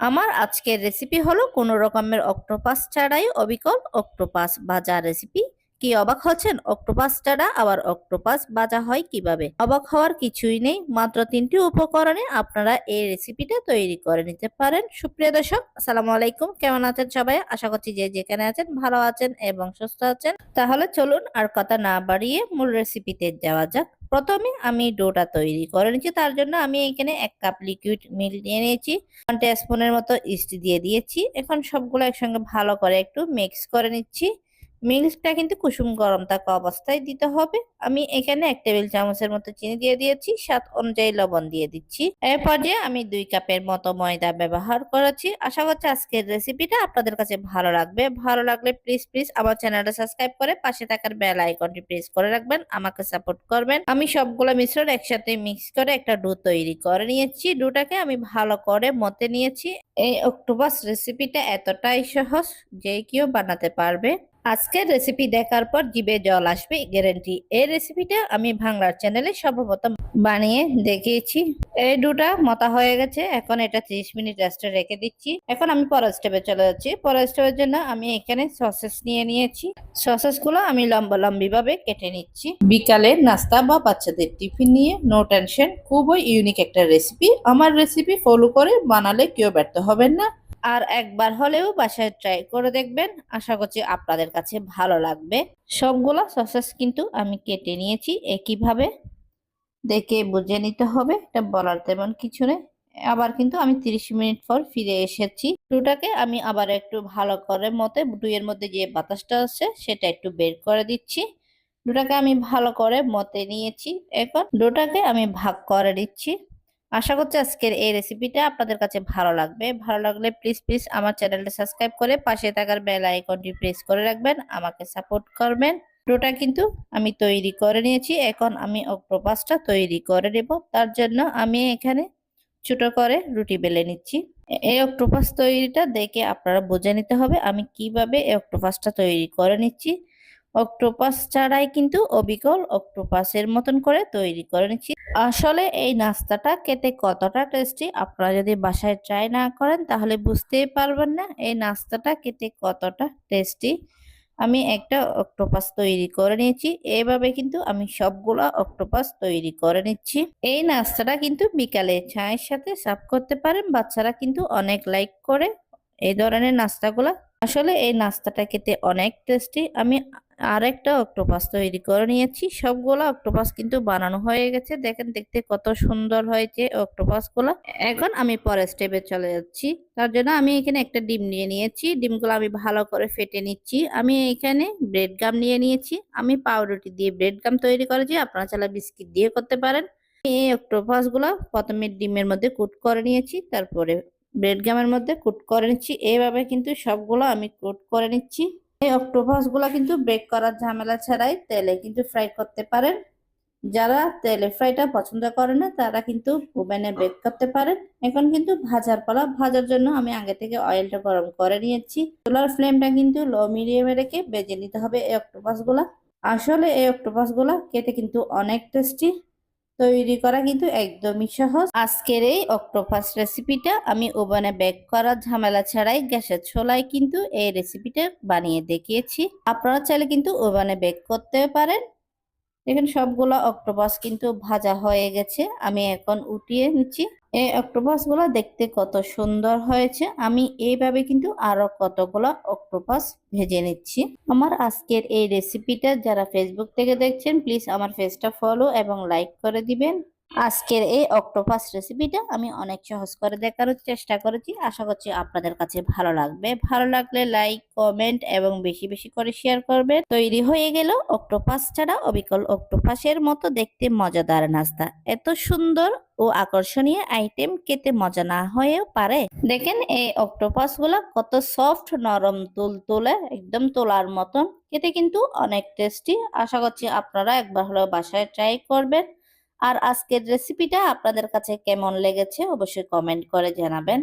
আমার আজকের রেসিপি হলো কোনো রকমের অক্টোপাস ছাড়াই অবিকল অক্টোপাস ভাজা রেসিপি কি অবাক হচ্ছেন? অক্টোপাস ছাড়া আবার অক্টোপাস ভাজা হয় কীভাবে? অবাক হওয়ার কিছুই নেই। মাত্র তিনটি উপকরণে আপনারা এই রেসিপিটা তৈরি করে নিতে পারেন। সুপ্রিয় দর্শক, আসসালামু আলাইকুম। কেমন আছেন সবাই? আশা করছি যে যেখানে আছেন ভালো আছেন এবং সুস্থ আছেন। তাহলে চলুন আর কথা না বাড়িয়ে মূল রেসিপিতে যাওয়া যাক। প্রথমে আমি ডোটা তৈরি করে নিচ্ছি তার জন্য আমি এখানে এক কাপ লিকুইড মিল নিয়ে নিয়েছি। ওয়ান মতো ইস্ট দিয়ে দিয়েছি। এখন সবগুলো একসঙ্গে ভালো করে একটু মিক্স করে নিচ্ছি। মিল্কটা কিন্তু কুসুম গরম থাকা অবস্থায় দিতে হবে। আমি এখানে এক টেবিল চামচের মতো চিনি দিয়ে দিয়েছি, স্বাদ অনুযায়ী লবণ দিয়ে দিচ্ছি। এর পর্যায়ে আমি দুই কাপের মতো ময়দা ব্যবহার করেছি। আশা করছি আজকের রেসিপিটা আপনাদের কাছে ভালো লাগবে। ভালো লাগলে প্লিজ প্লিজ আমার চ্যানেলটা সাবস্ক্রাইব করে পাশে থাকার বেল আইকনটি প্রেস করে রাখবেন, আমাকে সাপোর্ট করবেন। আমি সবগুলো মিশ্রণ একসাথে মিক্স করে একটা ডো তৈরি করে নিয়েছি। ডোটাকে আমি ভালো করে মতে নিয়েছি। এই অক্টোপাস রেসিপিটা এতটাই সহজ যে কেউ বানাতে পারবে। আজকের রেসিপি দেখার পর জিভে জল আসবে গ্যারেন্টি এই রেসিপিটা আমি বাংলার চ্যানেলে সর্বপ্রথম বানিয়ে দেখিয়েছি। এই দুটা মতা হয়ে গেছে, এখন এটা 30 মিনিট রেস্টে রেখে দিচ্ছি। এখন আমি পরের স্টেপে চলে যাচ্ছি। পরের স্টেপের জন্য আমি এখানে সসেস নিয়ে নিয়েছি। সসেসগুলো আমি লম্বা লম্বি ভাবে কেটে নিচ্ছি। বিকালে নাস্তা বা বাচ্চাদের টিফিন নিয়ে নো টেনশন খুবই ইউনিক একটা রেসিপি আমার রেসিপি ফলো করে বানালে কেউ ব্যর্থ হবেন না। আর একবার হলেও বাসায় ট্রাই করে দেখবেন। আশা করছি আপনাদের কাছে ভালো লাগবে। সবগুলো সসেস কিন্তু আমি কেটে নিয়েছি একইভাবে। দেখে বুঝে নিতে হবে, এটা বলার তেমন কিছু নেই। আবার কিন্তু আমি 30 মিনিট পর ফিরে এসেছি। ডোটাকে আমি আবার একটু ভালো করে মতে ডুয়ের মধ্যে যে বাতাসটা আছে, সেটা একটু বের করে দিচ্ছি। ডোটাকে আমি ভালো করে মতে নিয়েছি। এখন ডোটাকে আমি ভাগ করে দিচ্ছি আশা করছি আজকের এই রেসিপিটা আপনাদের কাছে ভালো লাগবে। ভালো লাগলে প্লিজ প্লিজ আমার চ্যানেলটা সাবস্ক্রাইব করে পাশে থাকার বেল আইকনটি প্রেস করে রাখবেন। আমাকে সাপোর্ট করবেন। ডোটা কিন্তু আমি তৈরি করে নিয়েছি। এখন আমি অক্টোপাসটা তৈরি করে নেব। তার জন্য আমি এখানে ছোট করে রুটি বেলে নিচ্ছি। এই অক্টোপাস তৈরিটা দেখে আপনারা বুঝে নিতে হবে আমি কীভাবে এই অক্টোপাসটা তৈরি করে নিচ্ছি। অক্টোপাস ছাড়াই কিন্তু অবিকল অক্টোপাসের মতন করে তৈরি করে নিচ্ছি। আসলে এই নাস্তাটা খেতে কতটা টেস্টি আপনারা যদি বাসায় ট্রাই না করেন তাহলে বুঝতেই পারবেন না এই নাস্তাটা খেতে কতটা টেস্টি আমি একটা অক্টোপাস তৈরি করে নিয়েছি এইভাবে কিন্তু আমি সবগুলা অক্টোপাস তৈরি করে নিচ্ছি। এই নাস্তাটা কিন্তু বিকালে চায়ের সাথে সার্ভ করতে পারেন, বাচ্চারা কিন্তু অনেক লাইক করে এই ধরনের নাস্তাগুলা। আসলে এই নাস্তাটা খেতে অনেক টেস্টি আমি আরেকটা অক্টোপাস তৈরি করে নিয়েছি। সবগুলো অক্টোপাস কিন্তু বানানো হয়ে গেছে। দেখেন, দেখতে কত সুন্দর হয়েছে অক্টোপাসগুলো এখন আমি পরের স্টেপে চলে যাচ্ছি। তার জন্য আমি এখানে একটা ডিম নিয়ে নিয়েছি। ডিমগুলো আমি ভালো করে ফেটে নিচ্ছি। আমি এখানে ব্রেড গাম নিয়ে নিয়েছি। আমি পাউরুটি দিয়ে ব্রেড গাম তৈরি করেছি। আপনারা চালা বিস্কিট দিয়ে করতে পারেন। এই অক্টোপাসগুলো প্রথমে ডিমের মধ্যে কুট করে নিয়েছি। তারপরে ব্রেড গামের মধ্যে কুট করে নিচ্ছি। এইভাবে কিন্তু সবগুলো আমি কুট করে নিচ্ছি। এই অক্টোপাসগুলো কিন্তু বেক করার ঝামেলা ছাড়াই তেলে কিন্তু ফ্রাই করতে পারেন। যারা তেলে ফ্রাইটা পছন্দ করে না, তারা কিন্তু ওভেনে বেক করতে পারেন। এখন কিন্তু ভাজার পালা, ভাজার জন্য আমি আগে থেকে অয়েলটা গরম করে নিয়েছি। চুলার ফ্লেমটা কিন্তু লো মিডিয়ামে রেখে বেজে নিতে হবে এই অক্টোপাসগুলা। আসলে এই অক্টোপাসগুলা খেতে কিন্তু অনেক টেস্টি তৈরি করা কিন্তু একদমই সহজ। আজকের এই অক্টোপাস রেসিপিটা আমি ওভেনে বেক করার ঝামেলা ছাড়াই গ্যাসের ছোলায় কিন্তু এই রেসিপিটা বানিয়ে দেখিয়েছি। আপনারা চাইলে কিন্তু ওভেনে বেক করতে পারেন। দেখেন, সবগুলো অক্টোপাস কিন্তু ভাজা হয়ে গেছে। আমি এখন উঠিয়ে নিচ্ছি। এই অক্টোপাসগুলো দেখতে কত সুন্দর হয়েছে। আমি এইভাবে কিন্তু আরও কতগুলো অক্টোপাস ভেজে নিচ্ছি। আমার আজকের এই রেসিপিটা যারা ফেসবুক থেকে দেখছেন প্লিজ আমার ফেসটা ফলো এবং লাইক করে দিবেন। আজকের এই অক্টোপাস রেসিপিটা আমি অনেক সহজ করে দেখানোর চেষ্টা করেছি। আশা করছি আপনাদের কাছে ভালো লাগবে। ভালো লাগলে লাইক কমেন্ট এবং বেশি বেশি করে শেয়ার করবে তৈরি হয়ে গেল অক্টোপাস ছাড়া অবিকল অক্টোপাসের মতো দেখতে মজাদার নাস্তা। এত সুন্দর ও আকর্ষণীয় আইটেম খেতে মজা না হয়েও পারে। দেখেন এই অক্টোপাসগুলা কত সফট নরম, তুল তুলে, একদম তোলার মতন। খেতে কিন্তু অনেক টেস্টি আশা করছি আপনারা একবার হলেও বাসায় ট্রাই করবেন। আর আজকের রেসিপিটা আপনাদের কাছে কেমন লেগেছে অবশ্যই কমেন্ট করে জানাবেন।